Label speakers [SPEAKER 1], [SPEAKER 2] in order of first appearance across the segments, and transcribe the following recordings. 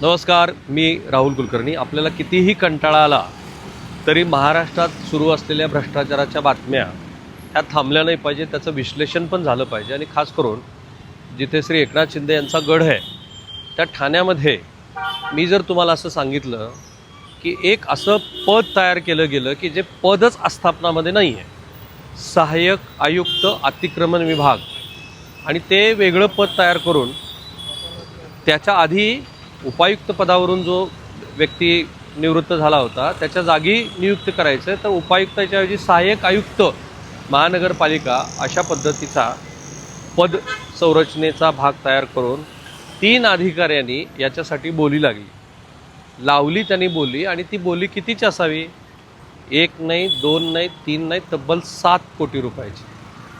[SPEAKER 1] नमस्कार मी राहुल कुलकर्णी. आपल्याला कितीही कंटाळा आला तरी महाराष्ट्रात सुरू असलेल्या भ्रष्टाचाराच्या बातम्या ह्या थांबल्या नाही पाहिजे त्याचं विश्लेषण पण झालं पाहिजे. आणि खास करून जिथे श्री एकनाथ शिंदे यांचा गड आहे त्या ठाण्यामध्ये मी जर तुम्हाला असं सांगितलं की एक असं पद तयार केलं गेलं की जे पदच आस्थापनामध्ये नाही आहे सहाय्यक आयुक्त अतिक्रमण विभाग आणि ते वेगळं पद तयार करून त्याच्या आधी उपायुक्त पदावरून जो व्यक्ती निवृत्त झाला होता त्याच्या जागी नियुक्त करायचं तर उपायुक्ताच्या ऐवजी सहाय्यक आयुक्त महानगरपालिका अशा पद्धतीचा पद संरचनेचा भाग तयार करून तीन अधिकाऱ्यांनी याच्यासाठी बोली लागली. लावली त्यांनी बोली आणि ती बोली कितीची असावी? एक नाही दोन नाही तीन नाही तब्बल सात कोटी रुपयाची.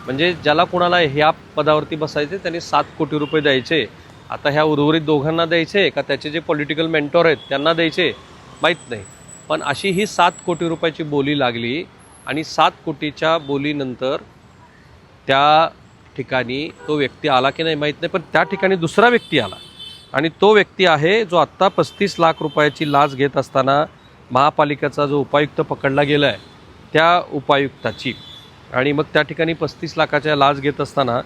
[SPEAKER 1] म्हणजे ज्याला कोणाला ह्या पदावरती बसायचे त्यांनी सात कोटी रुपये द्यायचे. आता ह्या उर्वरित दोघांना द्यायचे का त्याचे जे पॉलिटिकल मेंटॉर आहेत त्यांना द्यायचे? माहीत नाही. पण अशी ही सात कोटी रुपयाची बोली लागली आणि सात कोटीच्या बोलीनंतर त्या ठिकाणी तो व्यक्ती आला की नाही माहीत नाही पण त्या ठिकाणी दुसरा व्यक्ती आला. आणि तो व्यक्ती आहे जो आत्ता पस्तीस लाख रुपयाची लाच घेत असताना महापालिकेचा जो उपायुक्त पकडला गेला आहे त्या उपायुक्ताची. आणि मग त्या ठिकाणी पस्तीस लाखाच्या लाच घेत असताना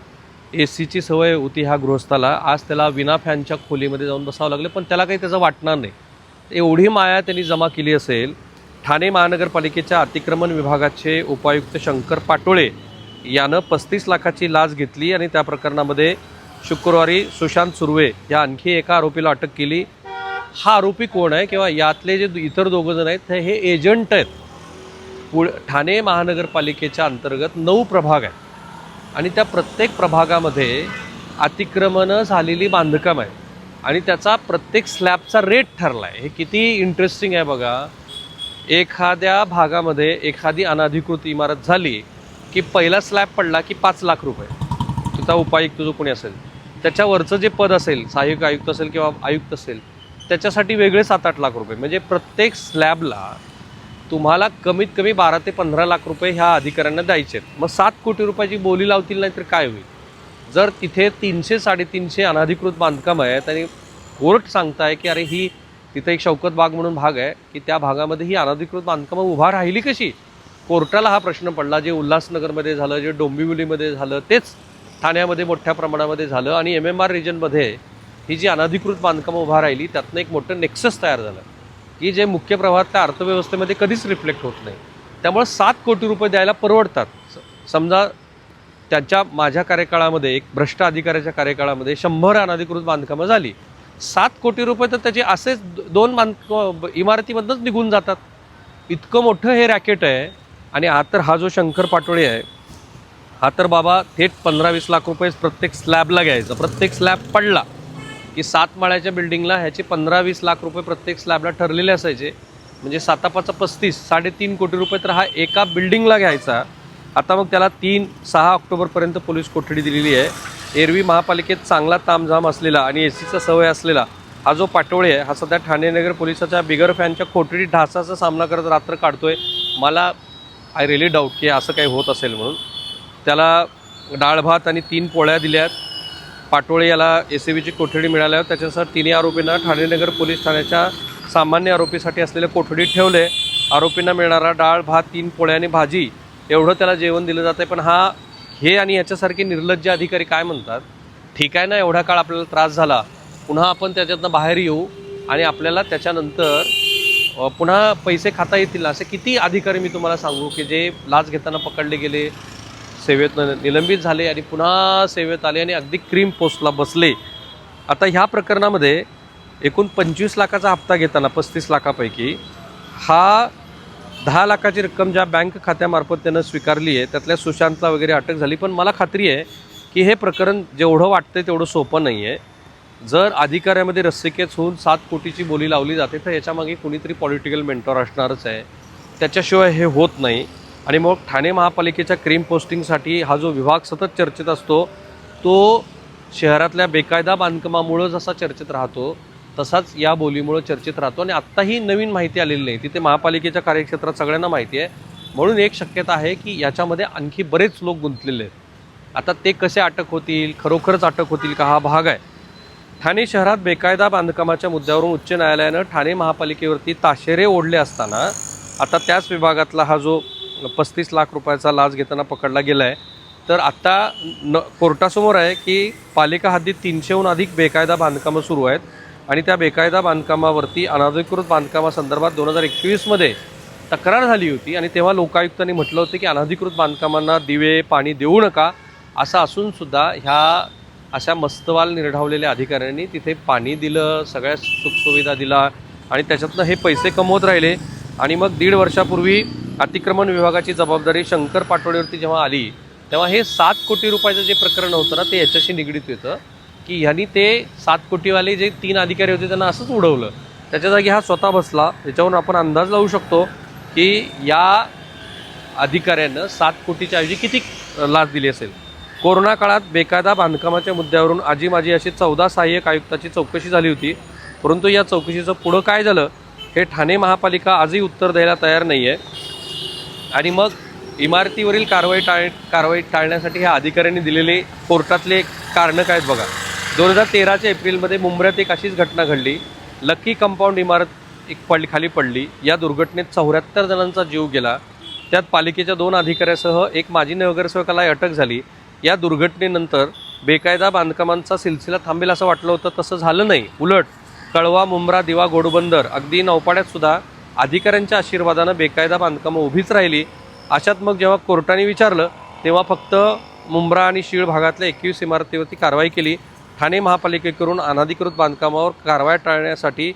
[SPEAKER 1] ए सीची सवय होती ह्या गृहस्थाला. आज त्याला विना फॅनच्या खोलीमध्ये जाऊन बसावं लागलं पण त्याला काही त्याचं वाटणार नाही. एवढी माया त्यांनी जमा केली असेल ठाणे महानगरपालिकेच्या अतिक्रमण विभागाचे उपायुक्त शंकर पाटोळे यानं पस्तीस लाखाची लाच घेतली आणि त्या प्रकरणामध्ये शुक्रवारी सुशांत सुर्वे या आणखी एका आरोपीला अटक केली. हा आरोपी कोण आहे किंवा यातले जे इतर दोघं जण आहेत ते हे एजंट आहेत. पुढ ठाणे महानगरपालिकेच्या अंतर्गत नऊ प्रभाग आहेत. आणि त्या प्रत्येक प्रभागामध्ये अतिक्रमणं झालेली बांधकाम आहे. आणि त्याचा प्रत्येक स्लॅबचा रेट ठरला आहे हे किती इंटरेस्टिंग आहे बघा. एखाद्या भागामध्ये एखादी अनाधिकृत इमारत झाली की पहिला स्लॅब पडला की पाच लाख रुपये. तिथं उपायुक्त जो कोणी असेल त्याच्यावरचं जे पद असेल सहाय्यक आयुक्त असेल किंवा आयुक्त असेल त्याच्यासाठी वेगळे सात आठ लाख रुपये. म्हणजे प्रत्येक स्लॅबला तुम्हाला कमीत कमी बारा ते पंधरा लाख रुपये ह्या अधिकाऱ्यांना द्यायचे आहेत. मग सात कोटी रुपयाची बोली लावतील नाही तर काय होईल? जर तिथे तीनशे साडेतीनशे अनधिकृत बांधकाम आहेत आणि कोर्ट सांगताय की अरे ही तिथे एक शौकत बाग म्हणून भाग आहे की त्या भागामध्ये ही अनधिकृत बांधकामं उभा राहिली कशी? कोर्टाला हा प्रश्न पडला जे उल्हासनगरमध्ये झालं जे डोंबिवलीमध्ये झालं तेच ठाण्यामध्ये मोठ्या प्रमाणामध्ये झालं आणि एम एम आर रिजनमध्ये ही जी अनधिकृत बांधकामं उभा राहिली त्यातनं एक मोठं नेक्सस तयार झालं. की जे मुख्य प्रवाहातल्या अर्थव्यवस्थेमध्ये कधीच रिफ्लेक्ट होत नाही. त्यामुळे सात कोटी रुपये द्यायला परवडतात. स- समजा त्यांच्या माझ्या कार्यकाळामध्ये एक भ्रष्ट अधिकाऱ्याच्या कार्यकाळामध्ये शंभर अनधिकृत बांधकामं झाली. सात कोटी रुपये तर त्याचे असेच दोन बांधकाम इमारतीमधनंच निघून जातात. इतकं मोठं हे रॅकेट आहे आणि हा तर हा जो शंकर पाटोळे आहे हा तर बाबा थेट पंधरा वीस लाख रुपये प्रत्येक स्लॅबला घ्यायचं. प्रत्येक स्लॅब पडला. की सात माळ्याच्या बिल्डिंगला ह्याचे पंधरा वीस लाख रुपये प्रत्येक स्लॅबला ठरलेले असायचे. म्हणजे सातापाचा पस्तीस साडेतीन कोटी रुपये तर हा एका बिल्डिंगला घ्यायचा. आता मग त्याला तीन सहा ऑक्टोबरपर्यंत पोलीस कोठडी दिलेली आहे. एरवी महापालिकेत चांगला तामझाम असलेला आणि ए सीचा सवय असलेला हा जो पाटोळे आहे हा सध्या ठाणे नगर पोलिसाच्या बिगर फॅनच्या कोठडी ढासाचा सामना करत रात्र काढतोय. मला आय रिली डाऊट की असं काही होत असेल म्हणून. त्याला डाळ भात आणि तीन पोळ्या दिल्या आहेत पाटोळे याला एस सी बीची कोठडी मिळाल्यावर त्याच्यानुसार तिन्ही आरोपींना ठाणेनगर पोलीस ठाण्याच्या सामान्य आरोपीसाठी असलेले कोठडीत ठेवले. आरोपींना मिळणारा डाळ भात तीन पोळ्या आणि भाजी एवढं त्याला जेवण दिलं जातं पण हा हे आणि याच्यासारखे निर्लज्ज अधिकारी काय म्हणतात? ठीक आहे ना एवढा काळ आपल्याला त्रास झाला. पुन्हा आपण त्याच्यातनं बाहेर येऊ आणि आपल्याला त्याच्यानंतर पुन्हा पैसे खाता येतील. असे किती अधिकारी मी तुम्हाला सांगू की जे लाच घेताना पकडले गेले सेवेतनं निलंबित झाले आणि पुन्हा सेवेत आले आणि अगदी क्रीम पोस्टला बसले. आता ह्या प्रकरणामध्ये एकूण पंचवीस लाखाचा हप्ता घेताना पस्तीस लाखापैकी हा दहा लाखाची रक्कम ज्या बँक खात्यामार्फत त्यानं स्वीकारली आहे त्यातल्या सुशांतला वगैरे अटक झाली. पण मला खात्री आहे की हे प्रकरण जेवढं वाटतंय तेवढं सोपं नाही आहे जर अधिकाऱ्यामध्ये रस्सिकेच होऊन सात कोटीची बोली लावली जाते तर याच्यामागे कुणीतरी पॉलिटिकल मेंटॉर असणारच आहे. त्याच्याशिवाय हे होत नाही. आणि मग ठाणे महापालिकेच्या क्रीम पोस्टिंगसाठी हा जो विभाग सतत चर्चेत असतो तो शहरातल्या बेकायदा बांधकामामुळं जसा चर्चेत राहतो तसाच या बोलीमुळं चर्चेत राहतो. आणि आत्ताही नवीन माहिती आलेली नाही. तिथे महापालिकेच्या कार्यक्षेत्रात सगळ्यांना माहिती आहे. म्हणून एक शक्यता आहे की याच्यामध्ये आणखी बरेच लोक गुंतलेले आहेत. आता ते कसे अटक होतील खरोखरच अटक होतील का हा भाग आहे. ठाणे शहरात बेकायदा बांधकामाच्या मुद्द्यावरून उच्च न्यायालयानं ठाणे महापालिकेवरती ताशेरे ओढले असताना आता त्याच विभागातला हा जो पस्तीस लाख रुपयाचा लाच घेताना पकडला गेला आहे तर आत्ता न कोर्टासमोर आहे की पालिका हद्दीत तीनशेहून अधिक बेकायदा बांधकामं सुरू आहेत आणि त्या बेकायदा बांधकामावरती अनधिकृत बांधकामासंदर्भात दोन हजार एकवीसमध्ये तक्रार झाली होती आणि तेव्हा लोकायुक्तांनी म्हटलं होतं की अनधिकृत बांधकामांना दिवे पाणी देऊ नका असं असूनसुद्धा ह्या अशा मस्तवाल निर्ढावलेल्या अधिकाऱ्यांनी तिथे पाणी दिलं सगळ्या सुखसुविधा दिला आणि त्याच्यातनं हे पैसे कमवत राहिले. आणि मग दीड वर्षापूर्वी अतिक्रमण विभागाची जबाबदारी शंकर पाटोळेवरती जेव्हा आली तेव्हा हे सात कोटी रुपयाचं जे प्रकरण होतं ना ते याच्याशी निगडीत होतं की ह्यांनी ते सात कोटीवाले जे तीन अधिकारी होते त्यांना असंच उडवलं. त्याच्या जागी हा स्वतः बसला. त्याच्यावरून आपण अंदाज लावू शकतो की या अधिकाऱ्यानं सात कोटीच्या ऐवजी किती लाच दिली असेल? कोरोना काळात बेकायदा बांधकामाच्या मुद्द्यावरून आजी माझी अशी चौदा सहाय्यक आयुक्ताची चौकशी झाली होती. परंतु या चौकशीचं पुढं काय झालं हे ठाणे महापालिका आजही उत्तर द्यायला तयार नाही आहे आणि मग इमारतीवरील कारवाई टाळ कारवाई टाळण्यासाठी ह्या अधिकाऱ्यांनी दिलेले कोर्टातले कारणं काय आहेत बघा. दोन हजार तेराच्या एप्रिलमध्ये मुंबईत एक अशीच घटना घडली. लक्की कंपाऊंड इमारत एक पड खाली पडली. या दुर्घटनेत चौऱ्याहत्तर जणांचा जीव गेला. त्यात पालिकेच्या दोन अधिकाऱ्यासह एक माजी नगरसेवकाला अटक झाली. या दुर्घटनेनंतर बेकायदा बांधकामांचा सिलसिला थांबेल असं वाटलं होतं. तसं झालं नाही. उलट कळवा मुंब्रा दिवा घोडबंदर अगदी नौपाड्यात सुद्धा अधिकाऱ्यांच्या आशीर्वादानं बेकायदा बांधकामं उभीच राहिली. अशात मग जेव्हा कोर्टाने विचारलं तेव्हा फक्त मुंब्रा आणि शीळ भागातल्या एकवीस इमारतीवरती कारवाई केली. ठाणे महापालिकेकडून अनाधिकृत बांधकामावर कारवाई टाळण्यासाठी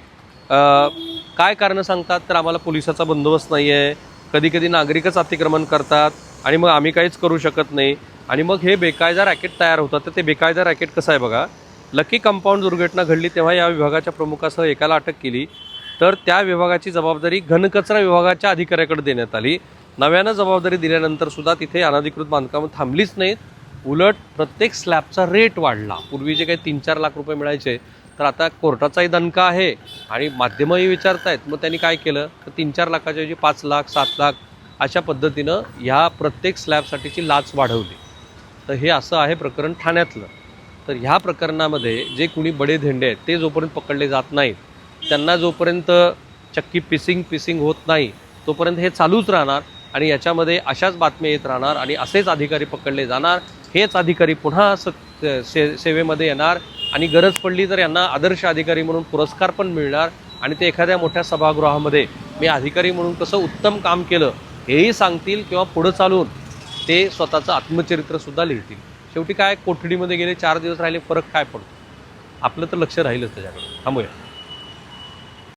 [SPEAKER 1] काय कारणं सांगतात? तर आम्हाला पोलिसाचा बंदोबस्त नाही आहे कधी कधी नागरिकच अतिक्रमण करतात आणि मग आम्ही काहीच करू शकत नाही. आणि मग हे बेकायदा रॅकेट तयार होतात. तर ते बेकायदा रॅकेट कसं आहे बघा? लकी कंपाऊंड दुर्घटना घडली तेव्हा या विभागाच्या प्रमुखासह एकाला अटक केली. तर त्या विभागाची जबाबदारी घनकचरा विभागाच्या अधिकाऱ्याकडे देण्यात आली. नव्यानं जबाबदारी दिल्यानंतर सुद्धा तिथे अनधिकृत बांधकामं थांबलीच नाहीत. उलट प्रत्येक स्लॅबचा रेट वाढला. पूर्वी जे काही तीन चार लाख रुपये मिळायचे तर आता कोर्टाचाही दणका आहे आणि माध्यमंही आहेत मग त्यांनी काय केलं? तर तीन चार लाखाच्या ऐवजी पाच लाख सात लाख अशा पद्धतीनं ह्या प्रत्येक स्लॅबसाठीची लाच वाढवली. तर हे असं आहे प्रकरण ठाण्यातलं. तर ह्या प्रकरणामध्ये जे कुणी बडे धेंडे आहेत ते जोपर्यंत पकडले जात नाहीत त्यांना जोपर्यंत चक्की पिसिंग पिसिंग होत नाही तोपर्यंत हे चालूच राहणार आणि याच्यामध्ये अशाच बातम्या येत राहणार आणि असेच अधिकारी पकडले जाणार. हेच अधिकारी पुन्हा स से सेवेमध्ये येणार आणि गरज पडली तर यांना आदर्श अधिकारी म्हणून पुरस्कार पण मिळणार आणि ते एखाद्या मोठ्या सभागृहामध्ये मी अधिकारी म्हणून कसं उत्तम काम केलं हेही सांगतील किंवा पुढं चालून ते स्वतःचं आत्मचरित्रसुद्धा लिहितील. शेवटी काय कोठडीमध्ये गेले चार दिवस राहिले फरक काय पडतो? आपलं तर लक्ष राहीलच त्याच्याकडे. थांबूया.